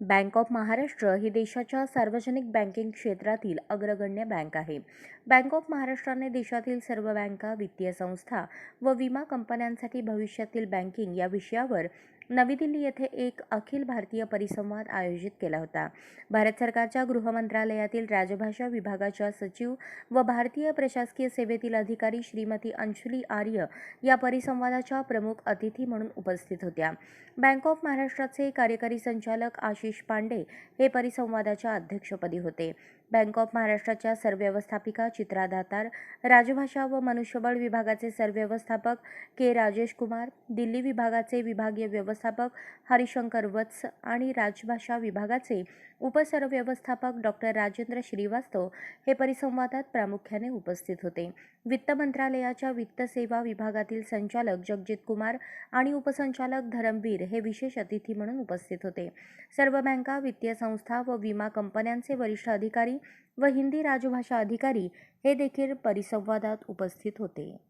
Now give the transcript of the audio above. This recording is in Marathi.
बँक ऑफ महाराष्ट्र ही देशाच्या सार्वजनिक बँकिंग क्षेत्रातील अग्रगण्य बँक आहे. बँक ऑफ महाराष्ट्राने देशातील सर्व बँका वित्तीय संस्था व विमा कंपन्यांसाठी भविष्यातील बँकिंग या विषयावर नवी दिल्ली येथे एक अखिल भारतीय परिसंवाद आयोजित केला होता. भारत सरकारच्या गृहमंत्रालयातील राजभाषा विभागाच्या सचिव व भारतीय प्रशासकीय सेवेतील अधिकारी श्रीमती अंशुली आर्य या परिसंवादाच्या प्रमुख अतिथी म्हणून उपस्थित होत्या. बँक ऑफ महाराष्ट्राचे कार्यकारी संचालक आशिष पांडे हे परिसंवादाच्या अध्यक्षपदी होते. बँक ऑफ महाराष्ट्राच्या सरव्यवस्थापिका चित्रा दातार राजभाषा व मनुष्यबळ विभागाचे सरव्यवस्थापक के राजेश कुमार दिल्ली विभागाचे विभागीय व्यवस्थापक हरिशंकर वत्स आणि राजभाषा विभागाचे उपसरव्यवस्थापक डॉक्टर राजेंद्र श्रीवास्तव हे परिसंवादात प्रामुख्याने उपस्थित होते. वित्त मंत्रालयाच्या वित्त सेवा विभागातील संचालक जगजित कुमार आणि उपसंचालक धरमवीर हे विशेष अतिथी म्हणून उपस्थित होते. सर्व बँका वित्तीय संस्था व विमा कंपन्यांचे वरिष्ठ अधिकारी व हिंदी राजभाषा अधिकारी हे देखील परिसंवादात उपस्थित होते.